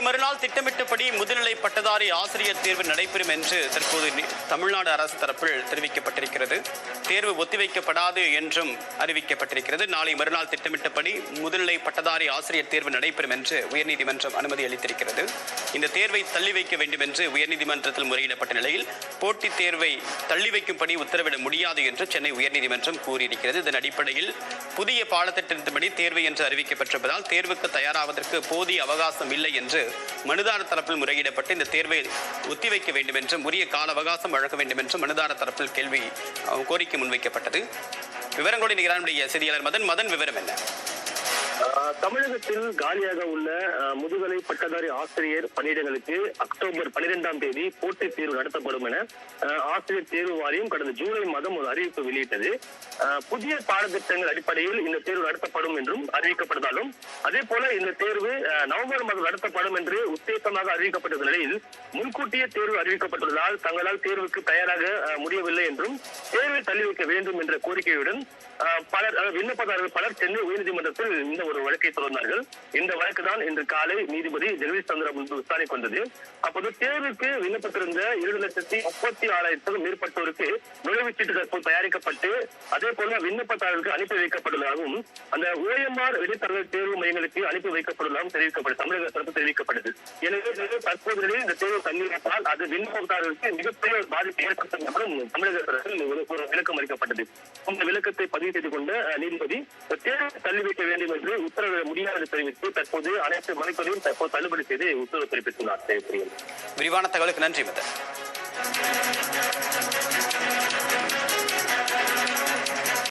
மறுநாள் திட்டமிட்டபடி முதுநிலை பட்டதாரி ஆசிரியர் தேர்வு நடைபெறும் என்று தற்போது தமிழ்நாடு அரசு தரப்பில் தெரிவிக்கப்பட்டிருக்கிறது. தேர்வு ஒத்திவைக்கப்படாது என்றும் அறிவிக்கப்பட்டிருக்கிறது. நாளை மறுநாள் திட்டமிட்டபடி முதுநிலை பட்டதாரி ஆசிரியர் தேர்வு நடைபெறும் என்று உயர்நீதிமன்றம் அனுமதி அளித்திருக்கிறது. இந்த தேர்வை தள்ளி வைக்க வேண்டும் என்று உயர்நீதிமன்றத்தில் முறையிடப்பட்ட நிலையில் போட்டித் தேர்வை தள்ளி வைக்கும்படி உத்தரவிட முடியாது என்று சென்னை உயர்நீதிமன்றம் கூறியிருக்கிறது. இதன் அடிப்படையில் புதிய பாடத்திட்டத்தின்படி தேர்வு என்று அறிவிக்கப்பட்டிருப்பதால் தேர்வுக்கு தயாராவதற்கு போதிய அவகாசம் இல்லை என்று மனுதார தரப்பில் முறையிடப்பட்டு இந்த தேர்வை ஒத்திவைக்க வேண்டும் என்றும் உரிய கால அவகாசம் வழங்க வேண்டும் என்றும் மனுதார தரப்பில் கேள்வி கோரிக்கை முன்வைக்கப்பட்டது. விவரங்களோடு நிகழ்ச்சிய செய்தியாளர் மதன். மதன் விவரம் என்ன? தமிழகத்தில் காலியாக உள்ள முதுகலை பட்டதாரி ஆசிரியர் பணியிடங்களுக்கு அக்டோபர் பனிரெண்டாம் தேதி போட்டித் தேர்வு நடத்தப்படும் என ஆசிரியர் தேர்வு வாரியம் கடந்த ஜூலை மாதம் ஒரு அறிவிப்பு வெளியிட்டது. புதிய பாடத்திட்டங்கள் அடிப்படையில் இந்த தேர்வு நடத்தப்படும் என்றும் அறிவிக்கப்பட்டதாலும் அதே போல இந்த தேர்வு நவம்பர் மாதம் நடத்தப்படும் என்று உத்தேசமாக அறிவிக்கப்பட்ட நிலையில் முன்கூட்டியே தேர்வு அறிவிக்கப்பட்டுள்ளதால் தங்களால் தேர்வுக்கு தயாராக முடியவில்லை என்றும் தேர்வை தள்ளி வைக்க வேண்டும் என்ற கோரிக்கையுடன் பலர் விண்ணப்பதாரர்கள் பலர் சென்னை உயர்நீதிமன்றத்தில் இந்த ஒரு வழக்கை தொடர்ந்தார்கள். இந்த வழக்கு தான் இன்று காலை நீதிபதி ஜெகதீஷ் சந்திரா முன்பு விசாரணைக்கு வந்தது. அப்போது தேர்வுக்கு விண்ணப்பித்திருந்த இரண்டு லட்சத்தி முப்பத்தி ஆறாயிரத்துக்கும் மேற்பட்டோருக்கு நுழைவுச்சீட்டு தற்போது தயாரிக்கப்பட்டு அதே போல விண்ணப்பதாரர்களுக்கு அனுப்பி வைக்கப்பட்டுள்ளதாகவும் அந்த ஓஎம்ஆர் இடைத்தரகர் தேர்வு மையங்களுக்கு அனுப்பி வைக்கப்பட்டுள்ளதாகவும் தெரிவிக்கப்பட்டது தமிழக தரப்பு தெரிவிக்கப்பட்டது. எனவே தற்போது இந்த தேர்வு தள்ளி அது விண்ணப்பதாரர்களுக்கு மிகப்பெரிய பாதிப்பு பாதிப்பை ஏற்படுத்தும் எனவும் தமிழக தரப்பில் ஒரு விளக்கம் அளிக்கப்பட்டது. அந்த விளக்கத்தை பதிவு செய்து கொண்ட நீதிபதி தேர்வு தள்ளி வைக்க வேண்டும் என்று உத்தரவிட முடியாது தெரிவித்து தற்போது அனைத்து மனுக்களையும் தற்போது தள்ளுபடி செய்து உத்தரவு பிறப்பித்துள்ளார் விரிவான தகவலுக்கு நன்றி மதன்